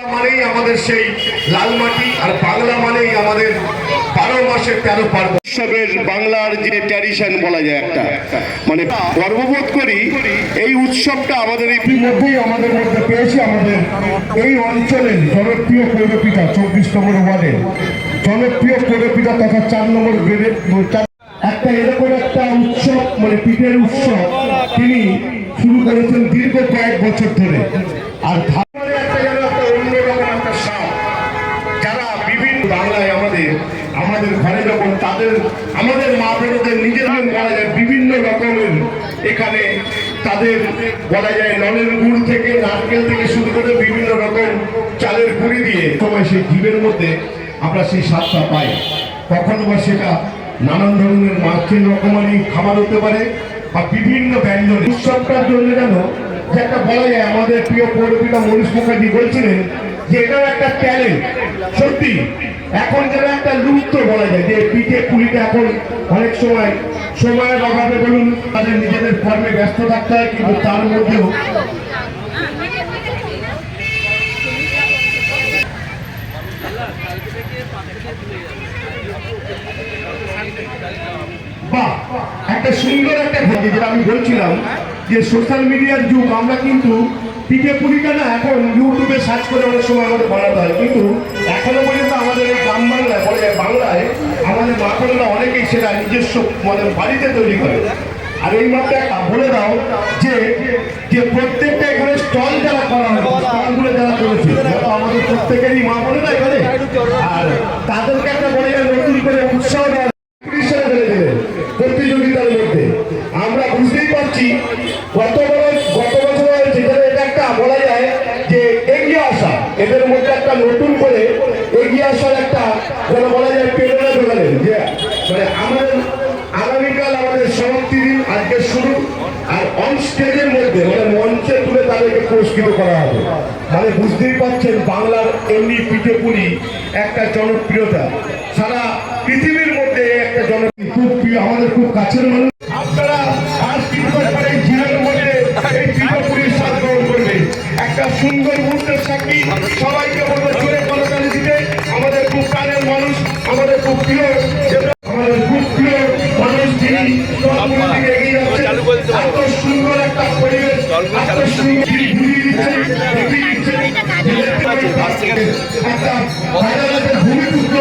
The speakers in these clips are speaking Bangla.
মানেই আমাদের সেই লাল মাটি আর বাংলা মানেই আমাদের বারো মাসে তেরো পার্বণ। উৎসবের বাংলার যে ট্র্যাডিশন বলা যায় একটা মানে গর্ববোধ করি এই উৎসবটা আমাদের ইতিমধ্যেই আমাদের মধ্যে পেয়েছি আমাদের এই অঞ্চলের জনপ্রিয় পৌরপিতা চব্বিশ নম্বর ওয়ার্ডের জনপ্রিয় পৌরপিতা তথা চার নম্বর গ্রেডের একটা এরকম একটা উৎসব মানে পিঠের উৎসব তিনি শুরু করেছেন দীর্ঘ কয়েক বছর ধরে। আর আমাদের ঘরে যখন তাদের, আমাদের মা বোনদের নিজেদের বলা যায় বিভিন্ন রকমের। এখানে তাদের বলা যায় নলের গুড় থেকে, নারকেল থেকে শুরু করে বিভিন্ন রকম চালের গুঁড়ি দিয়ে সময় সেই জীবের মধ্যে আমরা সেই স্বাদটা পাই। কখনো বা সেটা নানান ধরনের মাছের রকমারি খাবার হতে পারে বা বিভিন্ন ব্যঞ্জন উৎসবটার জন্য যেন যে একটা বলা যায় আমাদের প্রিয় পৌরপিতা মনীষ মুখার্জি বলছিলেন যে এটাও একটা ট্যালেন্ট সত্যি। এখন যেন একটা লুপ্ত বলা যায়, যে পিঠে পুলিটা এখন অনেক সময় সময়ের অভাবে বলুন, তাদের নিজেদের কর্মে ব্যস্ত থাকতে হয়, কিন্তু তার মধ্যেও বাহ একটা সুন্দর একটা যেটা আমি বলছিলাম, যে সোশ্যাল মিডিয়ার যুগ, আমরা কিন্তু পিঠে পুলিটা না এখন ইউটিউবে সার্চ করে অনেক সময় আমাদের বানাতে হয়। কিন্তু এখনও পর্যন্ত আমাদের এই গ্রাম বাংলায়, বলে বাংলায় আমাদের মা অনেকেই সেটা নিজস্ব মানে বাড়িতে তৈরি করে। আর এই মাত্র একটা বলে দাও যে যে প্রত্যেকটা এখানে স্টল যারা করা হয় স্টলগুলো যারা করেছে আমাদের প্রত্যেকেরই মা বলে না এখানে, আর তাদেরকে একটা বলে যায় নতুন করে উৎসাহ দেওয়া পুলিশের ফেলে দিলেন প্রতিযোগিতার মধ্যে আমরা বুঝতেই পারছি গত বছর গত বছর যেখানে এটা একটা বলা যায় যে এগিয়ে আসা এদের মধ্যে একটা নতুন করে এগিয়ে আসার একটা যেন বলা যায় প্রেরণা জোগালেন যে মানে আমাদের আগামীকাল আমাদের সমাপ্তি দিন, আজকে শুরু। আর অন স্টেজের মধ্যে মানে মঞ্চে তুলে তাদেরকে পুরস্কৃত করা হবে। মানে বুঝতেই পারছেন বাংলার এমনি পিঠে পুলি একটা জনপ্রিয়তা। সারা পৃথিবীর মধ্যে একটা জনপ্রিয়, খুব প্রিয়, আমাদের খুব কাছের মানুষ। সবগুলো দিকে এত সুন্দর একটা পরিবেশ এত সুন্দর এগিয়ে দিচ্ছেন একটা ভূমিপুত্র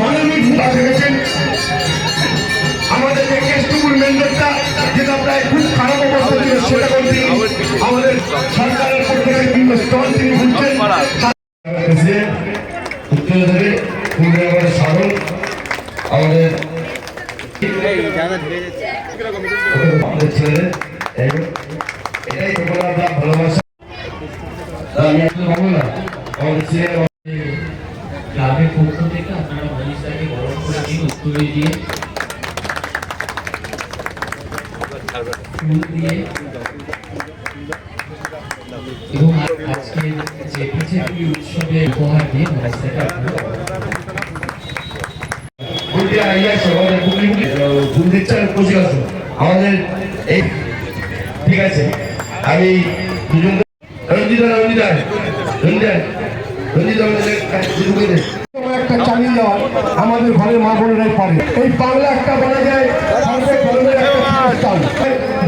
মানবিক ভূমিকা রেখেছেন আমাদের যে কেষ্টপুর মেন্ডারটা যেটা প্রায় খুব খারাপ অবস্থা ছিল সেটা করতে আমাদের সরকারের পক্ষ থেকে বিভিন্ন স্টল তিনি ঘুরছেন উত্তর দেবে আমাদের স্মরণ আমাদের আমাদের ছেলে এটাই তোমরা ভালোবাসা ক্লাবের পক্ষ থেকে আপনারা মনীষদাকে বরণ করে দিন উত্তরে দিয়ে ফুল দিয়ে এবং আজকে যে পিঠেপুলি উৎসবে উপহার দিয়ে মনীষদাকে আপনারা আইয়া সবাই ফুল দিচ্ছেন খুশি আছো আমাদের এই ঠিক আছে। আমি দুজন রঞ্জিত রঞ্জিত রঞ্জিত রঞ্জিত আমাদের একটা চালিয়ে আমাদের ঘরে মা বোনেরাই পারে এই বাংলা একটা বলা যায়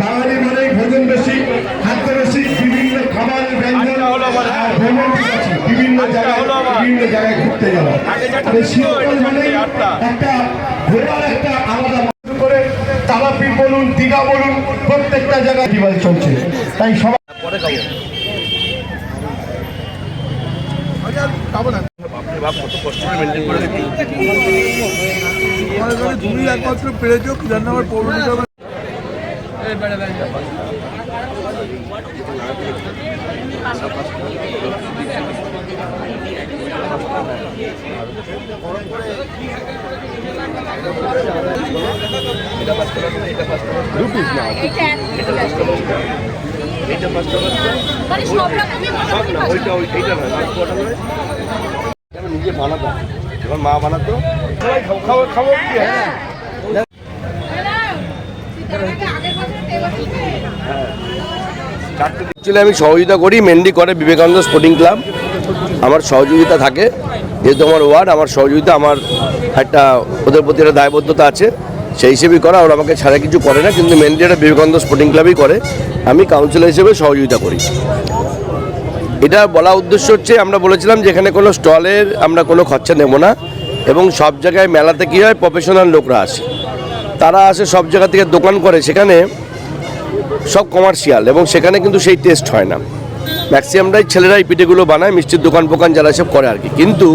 বাঙালি মানে ভোজন বেশি খাদ্য বেশি বিভিন্ন খাবারের ব্যঞ্জন আর ভ্রমণ বিভিন্ন জায়গায় বিভিন্ন জায়গায় ঘুরতে যাওয়া। শীতকাল মানে একটা ঘোরার একটা তারাপীঠ বলুন, দীঘা বলুন, প্রত্যেকটা জায়গায় ফেস্টিভ্যাল চলছে। তাই সবাই আমার এখানে তুমি পৌর পেরেছ সব রকমই মোটামুটি পাঁচটা। নিজে বানাতাম এবার মা বানাতো খাব খাব কি হ্যাঁ অ্যাকচুয়ালি আমি সহযোগিতা করি মেন্ডি করে বিবেকানন্দ স্পোর্টিং ক্লাব আমার সহযোগিতা থাকে, যেহেতু আমার ওয়ার্ড, আমার সহযোগিতা, আমার একটা ওদের প্রতি একটা দায়বদ্ধতা আছে। সেই হিসেবেই করা, ওরা আমাকে ছাড়া কিছু করে না, কিন্তু মেনলি এটা বিবেকানন্দ স্পোর্টিং ক্লাবই করে। আমি কাউন্সিলর হিসেবে সহযোগিতা করি। এটা বলা উদ্দেশ্য হচ্ছে, আমরা বলেছিলাম যে এখানে কোনো স্টলের আমরা কোনো খরচা নেব না, এবং সব জায়গায় মেলাতে কী হয় প্রফেশনাল লোকরা আসে। তারা আসে সব জায়গা থেকে দোকান করে, সেখানে সব কমার্শিয়াল এবং সেখানে কিন্তু সেই টেস্ট হয় না। ম্যাক্সিমামটাই ছেলেরাই পিঠেগুলো বানায় মিষ্টির দোকান ফোকান যারা সব করে আর কি। কিন্তু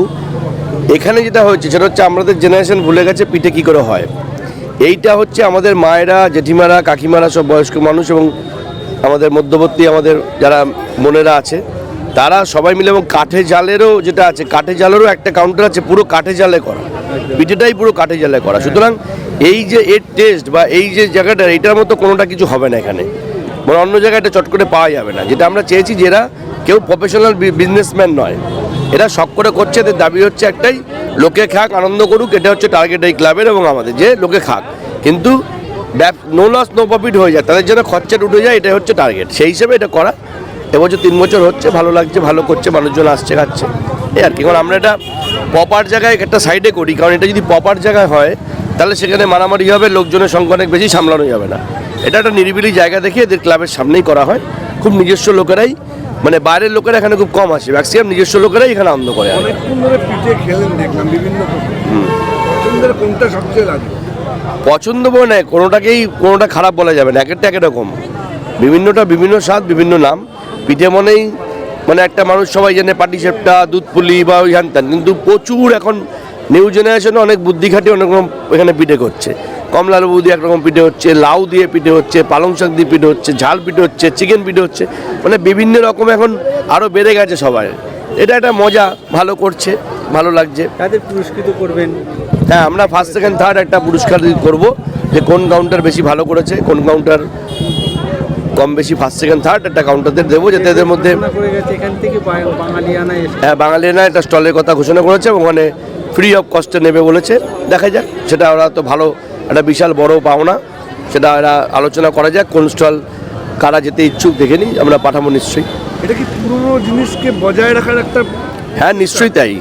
এখানে যেটা হয়েছে সেটা হচ্ছে আমাদের জেনারেশন ভুলে গেছে পিঠে কী করে হয়। এইটা হচ্ছে আমাদের মায়েরা জেঠিমারা কাকিমারা সব বয়স্ক মানুষ এবং আমাদের মধ্যবর্তী আমাদের যারা মনেরা আছে তারা সবাই মিলে এবং কাঠে জালেরও যেটা আছে কাঠে জালেরও একটা কাউন্টার আছে পুরো কাঠে জালে করা। পিঠেটাই পুরো কাঠে জালে করা। সুতরাং এই যে এর টেস্ট বা এই যে জায়গাটা এইটার মতো কোনোটা কিছু হবে না এখানে। মানে অন্য জায়গায় এটা চট করে পাওয়া যাবে না। যেটা আমরা চেয়েছি যে এরা কেউ প্রফেশনাল বিজনেসম্যান নয়। এরা শখ করে করছে, এদের দাবি হচ্ছে একটাই, লোকে খাক, আনন্দ করুক, এটা হচ্ছে টার্গেট এই ক্লাবের এবং আমাদের যে লোকে খাক। কিন্তু নো লস নো প্রফিট হয়ে যায়, তাদের যেন খরচাটা উঠে যায়, এটাই হচ্ছে টার্গেট সেই হিসেবে এটা করা। এবছর তিন বছর হচ্ছে, ভালো লাগছে, ভালো করছে, মানুষজন আসছে, খাচ্ছে। এই আর কি। কারণ আমরা এটা প্রপার জায়গায় একটা সাইডে করি। কারণ এটা যদি প্রপার জায়গায় হয় তাহলে সেখানে মারামারি হবে লোকজনের সংখ্যা অনেক বেশি সামলানো যাবে না। এটা একটা নিরিবিলি জায়গা দেখে এদের ক্লাবের সামনেই করা হয়। খুব নিজস্ব লোকেরাই মানে বাইরের লোকেরা এখানে খুব কম আসে ম্যাক্সিমাম নিজস্ব লোকেরাই এখানে আনন্দ করে পছন্দ বলে নয় কোনোটাকেই কোনোটা খারাপ বলা যাবে না এক একটা এক রকম। বিভিন্নটা বিভিন্ন স্বাদ বিভিন্ন নাম। পিঠে মনেই মানে একটা মানুষ সবাই জানে পাটি সেপটা দুধ পুলি বা ওই হ্যান কিন্তু প্রচুর এখন নিউ জেনারেশনে অনেক বুদ্ধি খাটিয়ে অনেক রকম এখানে পিঠে করছে। কমলা লেবু দিয়ে একরকম পিঠে হচ্ছে লাউ দিয়ে পিঠে হচ্ছে পালং শাক দিয়ে পিঠে হচ্ছে ঝাল পিঠে হচ্ছে চিকেন পিঠে হচ্ছে মানে বিভিন্ন রকম এখন আরও বেড়ে গেছে সবাই। এটা একটা মজা ভালো করছে ভালো লাগছে। তাদের পুরস্কৃত করবেন? হ্যাঁ আমরা ফার্স্ট সেকেন্ড থার্ড একটা পুরস্কার করব যে কোন কাউন্টার বেশি ভালো করেছে কোন কাউন্টার কম বেশি ফার্স্ট সেকেন্ড থার্ড একটা কাউন্টারদের দেবো যাতে এদের মধ্যে বাঙালিয়ানা হ্যাঁ বাঙালিরা একটা স্টলের কথা ঘোষণা করেছে এবং ওখানে ফ্রি অফ কস্টে নেবে বলেছে। দেখা যাক সেটা ওরা তো ভালো একটা বিশাল বড় পাওনা। সেটা ওরা আলোচনা করা যাক কোন স্টল কারা যেতে ইচ্ছুক দেখে নিই আমরা পাঠাবো নিশ্চয়ই। এটা কি পুরনো জিনিসকে বজায় রাখার একটা হ্যাঁ নিশ্চয়ই তাই।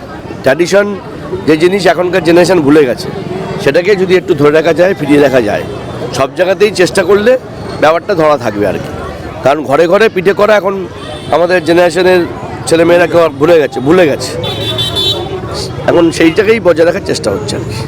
ট্র্যাডিশন যে জিনিস এখনকার জেনারেশন ভুলে গেছে সেটাকে যদি একটু ধরে রাখা যায় ফিরিয়ে রাখা যায় সব জায়গাতেই চেষ্টা করলে ব্যাপারটা ধরা থাকবে আর কি। কারণ ঘরে ঘরে পিঠে করা এখন আমাদের জেনারেশনের ছেলেমেয়েরা কেউ ভুলে গেছে ভুলে গেছে। এখন সেইটাকেই বজায় রাখার চেষ্টা হচ্ছে আর কি।